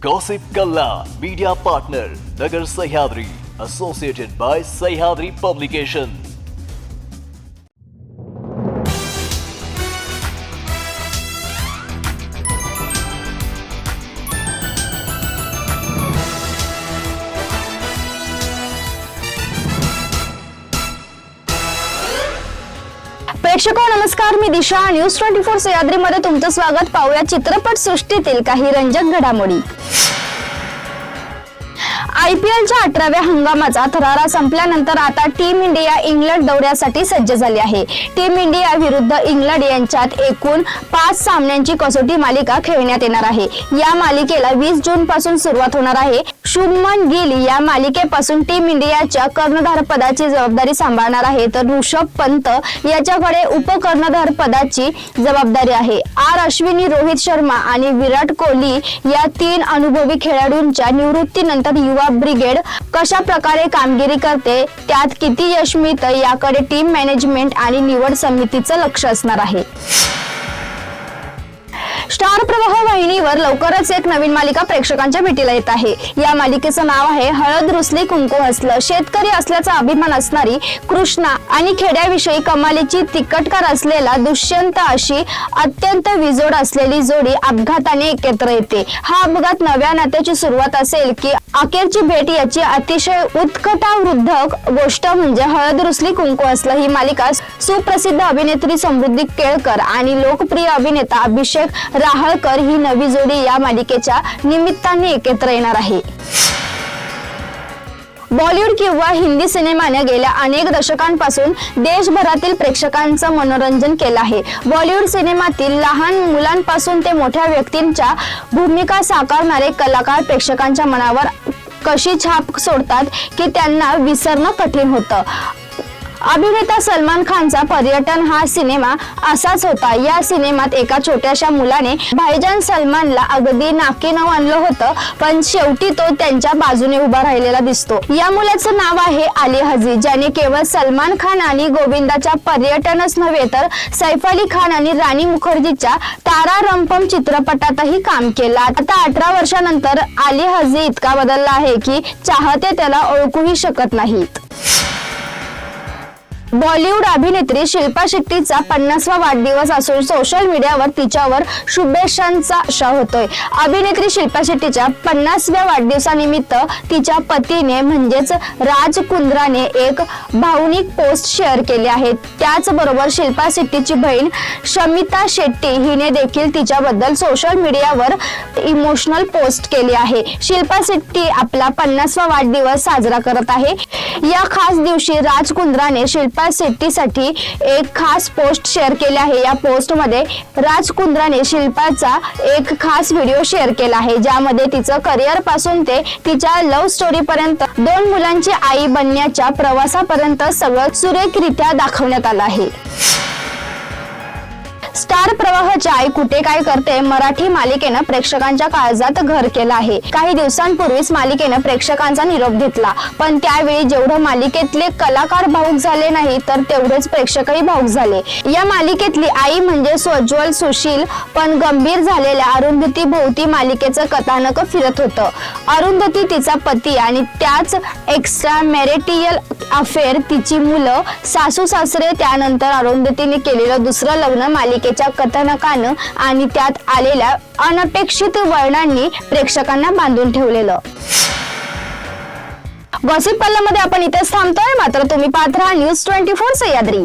Gossip Kalla, media partner, Nagar Sahyadri, associated by Sahyadri Publication. प्रेक्षको नमस्कार मी दिशा. News twenty four सह्याद्रीमध्ये तुमचं स्वागत. पाहूया चित्रपट सृष्टीतील काही रंजक घडामोडी. आय पी एलच्या अठराव्या हंगामाचा थरारा संपल्यानंतर आता टीम इंडिया इंग्लंड दौऱ्यासाठी सज्ज झाली आहे. टीम इंडिया विरुद्ध इंग्लंड यांच्यात एकूण पाच सामन्यांची कसोटी मालिका खेळण्यात येणार आहे. या मालिकेला वीस जून पासून सुरुवात होणार आहे. शुभमन गिल या मालिकेपासून टीम इंडियाच्या कर्णधार पदाची जबाबदारी सांभाळणार आहे. तर ऋषभ पंत याच्याकडे उपकर्णधार पदाची जबाबदारी आहे. आर अश्विनी रोहित शर्मा आणि विराट कोहली या तीन अनुभवी खेळाडूंच्या निवृत्तीनंतर युवा ब्रिगेड कशा प्रकारे कामगिरी करते त्यात किती यश मिळतं याकडे टीम मॅनेजमेंट आणि निवड समितीचं लक्ष असणार आहे. स्टार प्रवाह वाहिनीवर लवकरच एक नवीन मालिका प्रेक्षकांच्या भेटीला येत आहे. या मालिकेचं नाव आहे हळद रुसली कुंकू हसलं. शेतकरी असल्याचा अभिमान असणारी कृष्णा आणि खेड्याविषयी कमालीची तिकटकार असलेला दुष्यंत अशी अत्यंत विजोड असलेली जोडी अपघाताने एकत्र येते. हा अपघात नव्या नात्याची सुरुवात असेल की अखेरची भेट याची अतिशय उत्कटावृद्धक गोष्ट म्हणजे हळद रुसली कुंकू असलं ही मालिका सुप्रसिद्ध अभिनेत्री समृद्धी केळकर आणि लोकप्रिय अभिनेता अभिषेक राहळकर ही नवी जोडी या मालिकेच्या निमित्ताने एकत्र येणार आहे. बॉलिवूड किंवा हिंदी सिनेमाने गेल्या अनेक दशकांपासून देशभरातील प्रेक्षकांचं मनोरंजन केलं आहे. बॉलिवूड सिनेमातील लहान मुलांपासून ते मोठ्या व्यक्तींच्या भूमिका साकारणारे कलाकार प्रेक्षकांच्या मनावर कशी छाप सोडतात की त्यांना विसरणं कठीण होतं? अभिनेता सलमान खानचा पर्यटन हा सिनेमा असाच होता. या सिनेमात एका छोट्याशा मुलाने भाईजान सलमानला अगदी नाकीनव आणलं होतं पण शेवटी तो त्यांच्या बाजूने उभा राहिलेला दिसतो. या मुलाचं नाव आहे आली हजी ज्याने केवळ सलमान खान आणि गोविंदाच्या पर्यटनच नव्हे तर सैफ अली खान आणि राणी मुखर्जीच्या तारा रंपम चित्रपटातही काम केलं. आता अठरा वर्षानंतर आली हजी इतका बदलला आहे की चाहते त्याला ओळखूही शकत नाहीत. बॉलिवूड अभिनेत्री शिल्पा शेट्टीचा पन्नासवा वाढदिवस असून सोशल मीडियावर तिच्यावर शुभेच्छांचा आशा होतोय. अभिनेत्री शिल्पा शेट्टीच्या पन्नासव्या वाढदिवसानिमित्त तिच्या पतीने म्हणजेच राज कुंद्राने एक भावनिक पोस्ट शेअर केली आहे. त्याचबरोबर शिल्पा शेट्टीची बहीण शमिता शेट्टी हिने देखील तिच्याबद्दल सोशल मीडियावर इमोशनल पोस्ट केली आहे. शिल्पा शेट्टी आपला पन्नासवा वाढदिवस साजरा करत आहे. या खास दिवशी राज कुंद्राने शिल्पा शेट्टीसाठी एक खास पोस्ट शेअर केली आहे. या पोस्टमध्ये राज कुंद्राने शिल्पाचा एक खास व्हिडिओ शेअर केला आहे ज्यामध्ये तिचं करिअरपासून ते तिच्या लव्ह स्टोरी पर्यंत दोन मुलांची आई बनण्याच्या प्रवासापर्यंत सगळं सुरेखरित्या दाखवण्यात आलं आहे. स्टार प्रवाहची आई कुठे काय करते मराठी मालिकेनं प्रेक्षकांच्या काळजात घर केलं आहे. काही दिवसांपूर्वीच मालिकेनं प्रेक्षकांचा निरोप घेतला. पण त्यावेळी जेवढं मालिकेतले कलाकार भाऊक झाले नाही तर तेवढेच प्रेक्षकही भाऊक झाले. या मालिकेतली आई म्हणजे स्वज्वल सुशील पण गंभीर झालेल्या अरुंधती भोवती मालिकेचं कथानक फिरत होतं. अरुंधती तिचा पती आणि त्याच एक्स्ट्रा मॅरिटियल अफेअर तिची मुलं सासू सासरे त्यानंतर अरुंधतीने केलेलं दुसरं लग्न मालिकेच्या कथानकानं आणि त्यात आलेल्या अनपेक्षित वळणांनी प्रेक्षकांना बांधून ठेवलेलं. गॉसिपमध्ये आपण इथेच थांबतोय. मात्र तुम्ही पाहत राहा news twenty four Sahyadri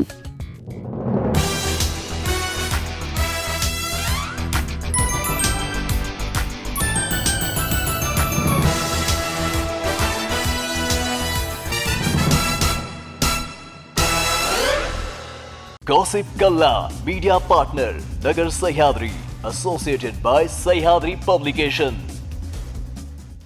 Gossip galla media partner, Nagar Sahyadri, associated by Sahyadri Publication.